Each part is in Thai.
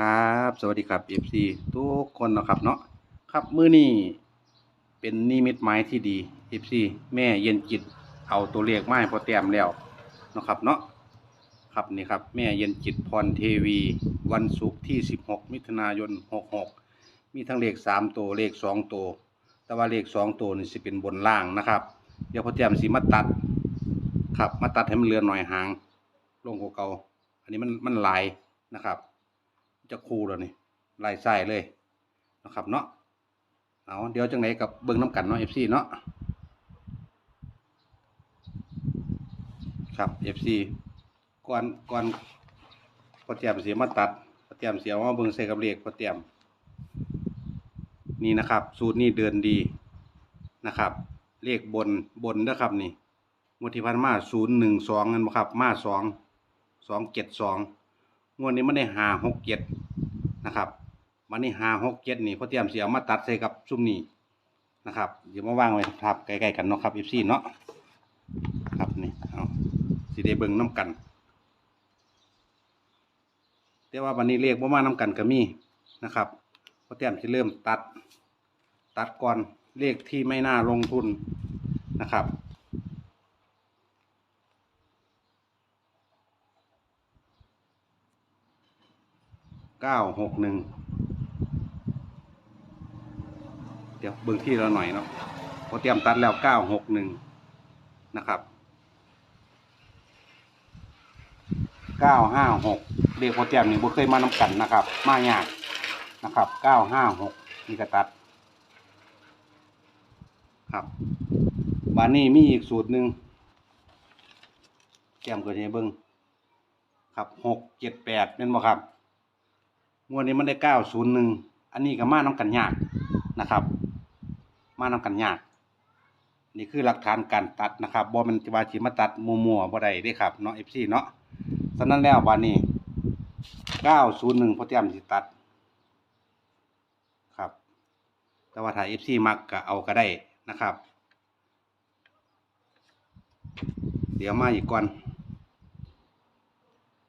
ครับ สวัสดีครับ FC ทุกคนนะครับเนาะครับมือนี้เป็นนิมิตหมายที่ดี FC แม่เย็นจิตเอาตัวเลขไม้พอแต้มแล้วนะครับเนาะครับนี่ครับแม่เย็นจิตพรเทวี วันศุกร์ที่ 16 มิถุนายน 66 มีทั้งเลข 3 ตัวเลข 2 ตัว แต่ว่าเลข 2 ตัวนี่สิเป็นบนล่างนะครับ เดี๋ยวพอแต้มสิมาตัดครับมาตัดให้มันเลือนหน่อยหางลงกว่าเก่าอันนี้มันมันลายนะครับ จะคูแล้วนี่ไล่ไส้เลยนะครับเนาะเอาเดี๋ยวจังไหนกับเบิ้งน้ำกันเนาะ FC เนาะครับ FC ก่อนก่อนพอเตรียมเสียมาตัดพอเตรียมเสียมาเบิ้งใส่กับเลขพอเตรียม นี่นะครับ สูตรนี้เดินดีนะครับ เลขบนบนนะครับนี่งวดที่ผ่านมาศูนย์หนึ่งสองเงินบ่ครับมาสองสองเจ็ดสอง งวดนี้มันได้หาหกเจ็ดนะครับมันนี่หาหกเจ็ดนี่พอเตรียมเสียมาตัดใส่กับซุ่มนี้นะครับ เดี๋ยวมาวางไว้ทับใกล้ๆกันเนาะครับอีซี่เนาะครับนี่เอาสีได้เบิงน้ำกัน แต่ว่าวันนี้เลขว่ามาน้ำกันก็มีนะครับพอเตรียมจะเริ่มตัด ตัดก่อนเลขที่ไม่น่าลงทุนนะครับ เก้าหกหนึ่งเดี๋ยวเบื้องที่เราหน่อยเนาะพอเตรียมตัดแล้วเก้าหกหนึ่งนะครับเก้าห้าหกเรียกพอเตรียมนี่บ่เคยมานำกันนะครับ มายากนะครับเก้าห้าหกนี่ก็ตัด ครับบานนี้มีอีกสูตรหนึ่งแก้มกิดให้เบิ้งครับหกเจ็ดแปดเป็นบ่ครับ งวดนี้มันได้เก้าศูนย์หนึ่งอันนี้ก็มาน้ำกันยากนะครับ มาน้ำกันยาก นี่คือหลักฐานการตัดนะครับบ่แมันจะว่าสิมาตัดมัวๆบ่ได้ด้ครับเนาะ FC เนาะฉะนั้นแล้วบัดนี้901พอเตรียมสิตัด ครับ แต่ว่าถ้า FC มักก็เอาก็ได้นะครับ เดี๋ยวมาอีกก่อน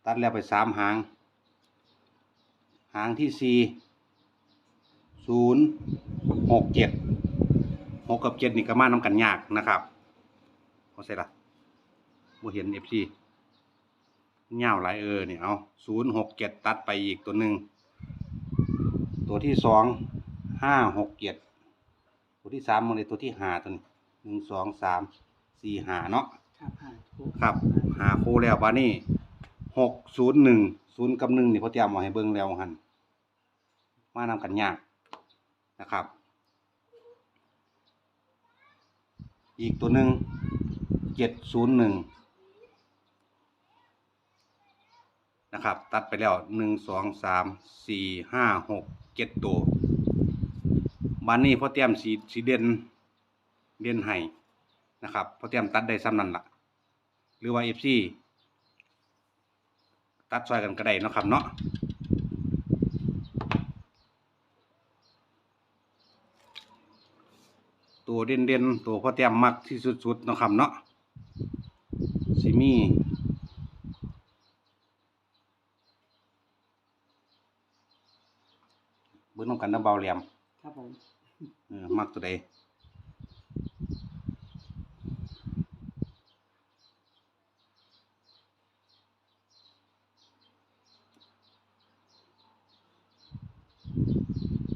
ตัดแล้วไปสามหาง หางที่สี่ศูนย์หกเจ็ดหกกับเจ็ดนี่ก็มาน้ำกันยากนะครับเขาใส่ละบ่เห็นเอฟซีเงาวหลายเออเนี่ยเอาศูนย์หกเจ็ดตัดไปอีกตัวหนึ่ง ตัวที่สองห้าหกเจ็ดตัวที่สามมันเลยตัวที่หาตัวนี้หนึ่งสองสามสี่หาเนาะครับผ่านทุกครับหาคู่แล้วบานี่หกศูนย์หนึ่งศูนย์กับหนึ่งนี่เขาเตรียมมาให้เบิ่งแล้วหัน มานำกันยากนะครับ อีกตัวหนึ่งเจ็ดศูนย์หนึ่งนะครับ ตัดไปแล้วหนึ่งสองสามสี่ห้าหกเจ็ดตัวบานนี้พอเตรียมสีสีเด่นเด่นให้นะครับพอเตรียมตัดได้ซ้ำนั่นละหรือว่าเอฟซีตัดซอยกันก็ได้เนาะครับเนาะ ตัวเด่นเด่นๆตัวพ่อเตรียมมักที่สุดๆเนาะครับเนาะสิมีเบิ้งน้ำกันน้ำเบาเหลี่ยมครับผมเออมักตัวใด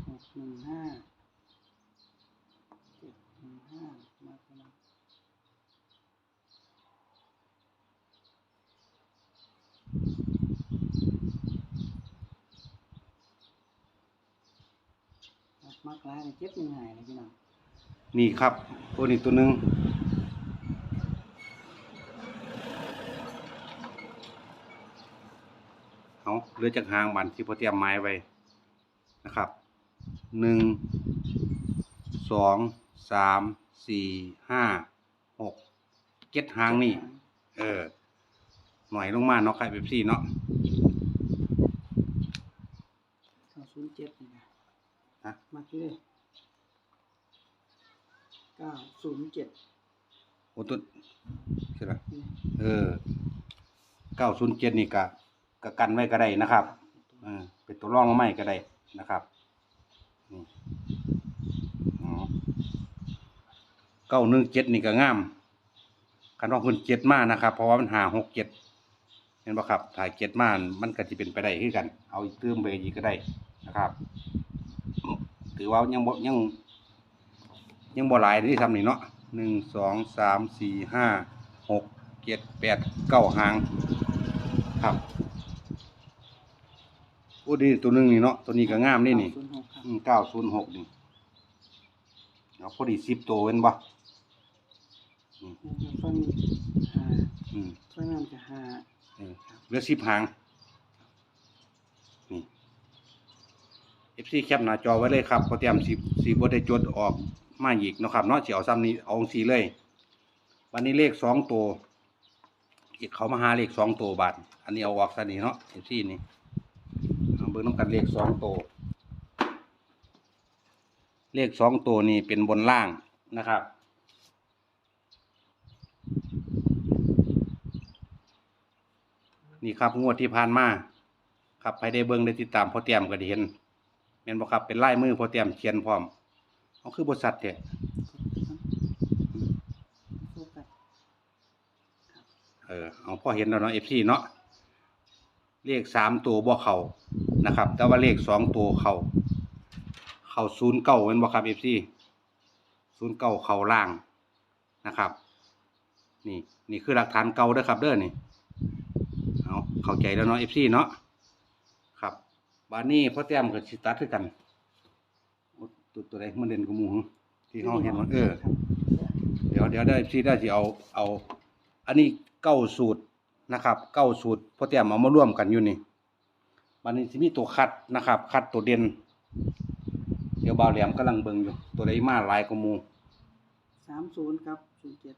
หกหนึ่งห้าเจ็ดหนึ่งห้ามาประมาณครับ มากร้ายเลยเจ็บยังไงเลยพี่น้องนี่ครับตัวนี้ตัวหนึ่งเอาเหลือจากหางบันที่พอเตรียมไม้ไว้นะครับหนึ่งสองสามสี่ห้าหกเจ็ดหางนี่ เออ หน่อยลงมาเนาะใครเบบซี่เนาะ เก้าศูนย์เจ็ดนี่นะ ฮะมาที่เลยเก้าศูนย์เจ็ดโอ้ตัวใช่ไหมนี่เออเก้าศูนย์เจ็ดนี่กะกะกันไว้ก็ได้นะครับตัวเออเป็นตัวรองลงมาอีกก็ได้นะครับนี่อ๋อเก้าหนึ่งเจ็ดนี่ก็งามคันว่าคุณเจ็ดมานะครับ เพราะว่ามันหาหกเจ็ดเห็นป่ะครับถ่ายเจ็ดมามันก็จะเป็นไปได้คือกัน เอาอีกเติมไปอีกก็ได้นะครับ ถือว่ายังบ่ยัง ยังบ่หลายที่ทำนี่เนาะหนึ่งสองสามสี่ห้าหกเจ็ดแปดเก้าหางครับโอ้ดีตัวหนึงนี่เนาะตัวนี้ก็งามนี่นี่ศูนย์หกครับเก้าศูนย์หกนี่เอาพอดีสิบตัวเว้นบ่อืมฟังหาอืมฟังนั่นจะหาเออเหลือสิบหางนี่เอฟซีแคปหน้าจอไว้เลยครับพอเตรียมสิสิบ่ได้จดออกมาอีกนะครับเนาะสิเอาซ้ำนี้เอาสีเลย วันนี้เลขสองตัวอีกเขามาหาเลขสองตัวบาท อันนี้เอาออกซะนี่เนาะเอฟซีนี่เอาเบิ่งน้ำกันเลขสองตัวเลขสองตัวนี่เป็นบนล่างนะครับนี่ครับงวดที่ผ่านมา ครับใครได้เบิ่งได้ติดตามพอเตรียมก็ได้เห็น แม่นบ่ครับเป็นลายมือพอเตรียมเขียนพร้อมเอาคือบริษัทแท้โฟกัสเออเอาพอเห็นแล้วเนาะ FC เนาะเลขสามตัวบ่เข้านะครับ แต่ว่าเลขสองตัวเข้าเข้าศูนย์เก้าเป็นบ่ครับ FC ศูนย์เก้าเข้าล่างนะครับ นี่นี่คือหลักฐานเก่าเด้อครับเด้อนี่เอาเข้าใจแล้วเนาะ FC เนาะครับ บานนี้พ่อแต้มกับสิตัดคือกันโอ้ตัวตัวใดมันเด่นกว่าหมู่หึที่เฮาเห็นว่าเออครับเดี๋ยวเดี๋ยวได้พี่ได้สิเอาเอา อันนี้เก้าสูตรนะครับ เก้าสูตรพอเตรียมเอามาร่วมกันอยู่นี่มันนี้สิมีตัวคัดนะครับ คัดตัวเด่นเดี๋ยวบ่าวแหลมกำลังเบิ่งอยู่ ตัวใดมาหลายกว่าหมู่สามศูนย์ครับศูนย์เจ็ด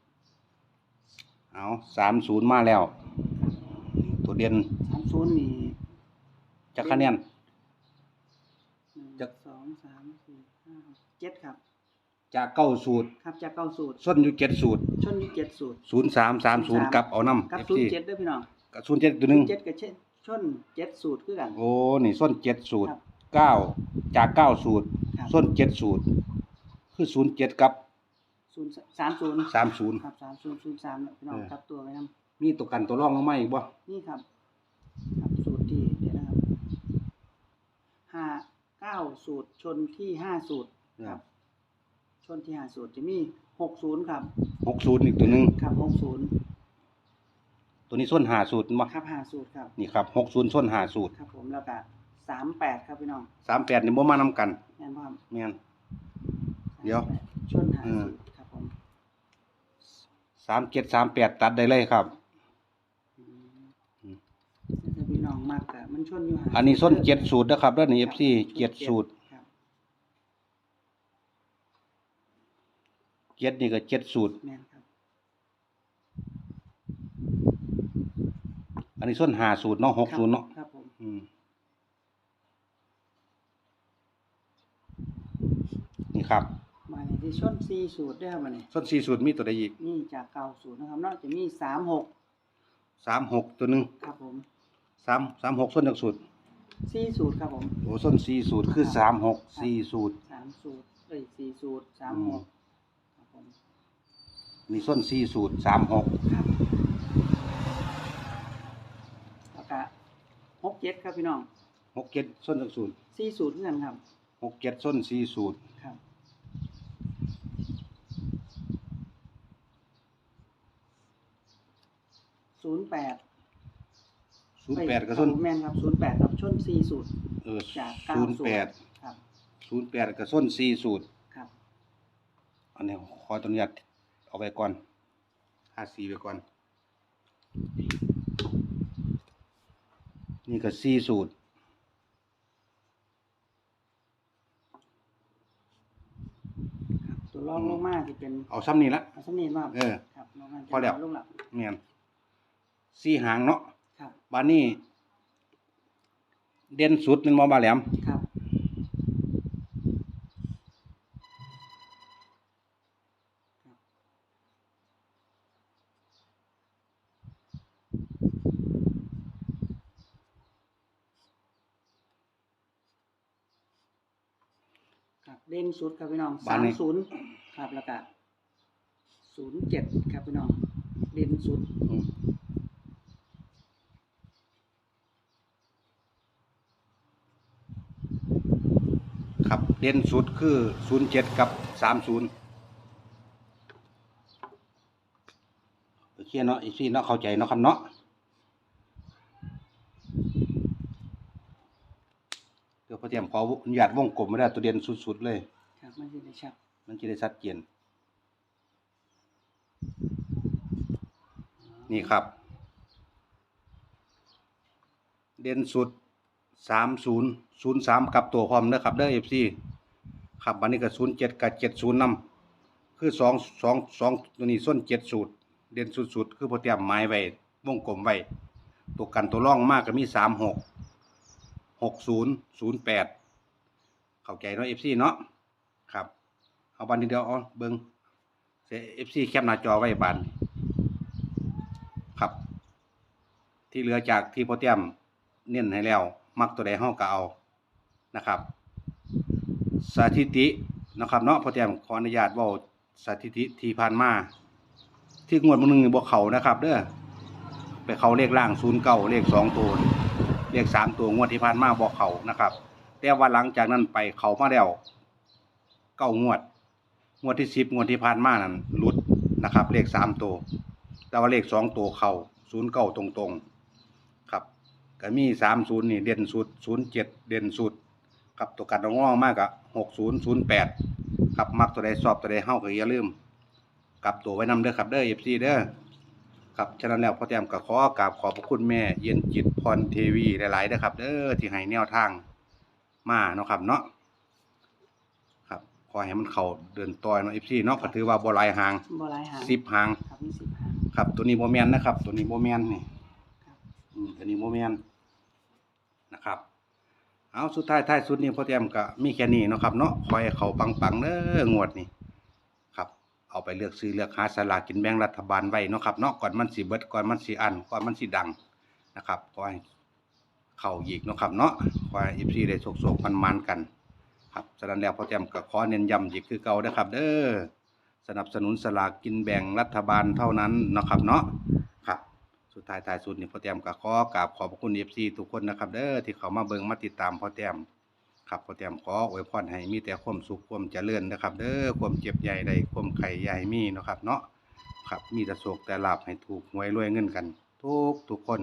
เอาสามศูนย์มาแล้ว ตัวเด่นสามศูนย์นี่จะคะแนน หนึ่ง จะ สองสามสี่ห้าหก เจ็ดครับ จากเก้าสูตร ครับจากเก้าสูตร ส้นอยู่เจ็ดสูตรชนอยู่เจ็ดสูตร ศูนย์สามสามศูนย์กับเอาน้ำกับเอฟศูนซีย์เจ็ดด้วยพี่น้องกับศูนย์เจ็ดตัวหนึ่งเจ็ดกับเช่นชนเจ็ดสูตรคือกัน โอ้ นี่ส้นเจ็ดสูตรครับเก้าจากเก้าสูตร ครับ ส้นเจ็ดสูตร คือศูนย์เจ็ดกับศูนย์สามศูนย์สามศูนย์ ครับสามศูนย์ศูนย์สามพี่น้องเออ ครับตัวไว้นมีตัวกันตัวร่องลงมาอีกบ่ำนี่ครับ ครับสูตรที่เดี๋ยวนะครับห้าเก้าสูตรชนที่ห้าสูตร ครับ ชนที่ห้าสูตรจะมีหกศูนย์ครับหกสูตรอีกตัวหนึ่งครับหกศูนย์ตัวนี้ส้นหาสูตรบ่ครับห้าสูตรครับนี่ครับหกศูนย์ส้นหาสูตรครับ ผมแล้วก็สามแปดครับพี่น้องสามแปดนี่บ่มานํกันแม่นพ่อมแม่นเดี๋ยวชนห้าอืมสูตรครับผมสามเจ็ดสามแปดตัดได้เลยครับอืมอืมถ้าพี่น้องมากอะมันชนอยู่ห้าอันนี้ส้นเจ็ดสูตรนะครับด้านนี้เอฟซีครับเจ็ดสูตร ครับ เจ็ดนี่ก็เจ็ดสูตร แม่นครับ อันนี้ส้นหาสูตรเนาะหกศูนย์เนาะครับผมอืมนี่ครับ มาในที่ชนสี่สูตรด้วยครับวันนี้ส้นสี่สูตรมีตัวใดอีกนี่จากเก้าสูตรนะครับเนอกจะมีสามหกสามหกตัวหนึ่งครับผมสามสามหกส้นจากสูตรสี่สูตรครับผมโอ้ส้นสี่สูตรคือสามหกสี่สูตร สามสูตรเอ้ยสี่สูตรสามอืหมกครับผม นี่ส้นสี่สูตรสามหกครับแล้วก็หกเจ็ดครับพี่น้องหกเจ็ดส้นจากสูตรสี่สูตรเหมือนกันครับหกเจ็ดส้นสี่สูตรครับศูนย์แปดศูนย์แปดกับส้นแมนครับศูนย์แปดครับชนสี่สูตรเออจากเก้าศูนย์สูตแปรดครับ ศูนย์แปดกับส้นสี่สูตร ครับ อันนี้ขออนุญาต เอาไปก่อนห้าสี่ไปก่อน นี่ก็สี่สูตรครับตัวรองลงมาที่เป็นเอาซ้ำนี่ละอัศนีว่าเออ ครับลงมาพอแล้ว ลงหลับ เมียนสี่หางเนาะครับบานนี้ เด่นสุดเป็นมอบาแหลม ครับครับ เด่นสุดครับพี่น้องบ้าสานมนี้ ศูนย์ครับแล้วก็ศูนย์เจ็ดครับพี่น้องเด่นสุดอืมครับเด่นสุดคือศูนย์เจ็ดกับสามศูนย์โอเคเนาะอีซี่เนาะเข้าใจเนาะครับเนาะ เดี๋ยวพอเตรียมขออนุญาตวงกลมไม่ได้ตัวเด่นสุดๆเลย ครับมันจะได้ชัดมันจะได้ชัดเจนนี่ครับ เด่นสุดสามศูนย์ศูนย์สามกับตัวพร้อมเด้อครับเด้อเอฟซีครับอันนี้ก็ศูนย์เจ็ดกับเจ็ดศูนย์นำคือสองสองสองตัวนี้ส้นเจ็ดสูตร เด่นสุดๆคือพอเตรียมไม้ไว้วงกลมไว้ตัวกันตัวร่องมากก็มีสามหก หกศูนย์ศูนย์แปดเข้าใจเนาะเอฟซีเนาะครับ เอาบันทีเดียวเอาเบิ้งเอฟซีแคปหน้าจอไว้บานครับ ที่เหลือจากที่โปรเตียมเน้นให้แล้ว มักตัวใดห้องก็เอานะครับ สถิตินะครับเนาะโปรเตียมขออนุญาตว่าสถิติที่ผ่านมาที่งวดมื้อหนึ่งนี่บ่เขานะครับ เด้อไปเขาเลขล่าง0เก้าเลขสองตัว เลขสามตัวงวดที่ผ่านมาบ่เขานะครับ แต่ว่าหลังจากนั้นไปเขามาแล้วเก้างวด งวดที่สิบงวดที่ผ่านมานั่นหลุดนะครับ เลขสามตัว แต่ว่าเลขสองตัวเข่าศูนย์เก้าตรงๆ ครับก็มีสามศูนย์นี่เด่นสุดศูนย์เจ็ดเด่นสุดครับตัวกันงองมากอะหกศูนย์ศูนย์แปดครับมักตัวใดสอบตัวใดเฮ้าก็อย่าลืมกลับตัวไว้นำเด้อครับเด้อเอฟซีเด้อครับฉะนั้นแล้วพ่อแต้มก็ขอกราบขอบพระคุณแม่เย็นจิต พรเทวีหลายๆเด้อครับเด้อที่ให้แนวทางมาเนาะครับเนาะครับขอให้มันเข้าเดินต่อยเนาะ FC เนาะก็ถือว่าบ่หลายหางบ่หลายหาง10หางครับมีสิบหาง ครับ ตัวนี้บ่แม่นนะครับ ตัวนี้บ่แม่นนี่ครับ อืมตัวนี้บ่แม่นนะครับ เอาสุดท้ายท้ายสุดนี้พ่อแต้มก็มีแค่นี้เนาะครับเนาะขอให้เขาปังๆเด้องวดนี้ครับ เอาไปเลือกซื้อเลือกหาสลากกินแบ่งรัฐบาลไว้เนาะครับเนาะก่อนมันสิเบิดก่อนมันสิอันก่อนมันสิดัง นะครับขอให้เข้าอีกเนาะครับเนาะขอให้ FC ได้โชคๆมันๆกัน ครับฉะนั้นแล้วพ่อแจมก็ขอเน้นย้ำอีกคือเก่านะครับ เด้อสนับสนุนสลากกินแบ่งรัฐบาลเท่านั้นเนาะครับเนาะครับ สุดท้ายท้ายสุดนี่พ่อแจมก็ขอกราบขอบพระคุณ FC ทุกคนนะครับ เด้อที่เขามาเบิ่งมาติดตามพ่อแจมครับพ่อแจมขออวยพรให้มีแต่ความสุขความเจริญนะครับ เด้อความเจ็บใหญ่ใดความไข่ใหญ่มีเนาะครับ เนาะครับมีแต่โศกแต่ลาบให้ถูกหวยรวยเงินกัน ทุกทุกคน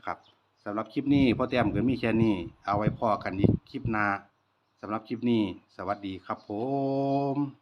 นะครับสำหรับคลิปนี้พ่อแต้มก็มีแค่นี้ เอาไว้พอกันอีกคลิปหน้าสำหรับคลิปนี้ สวัสดีครับผม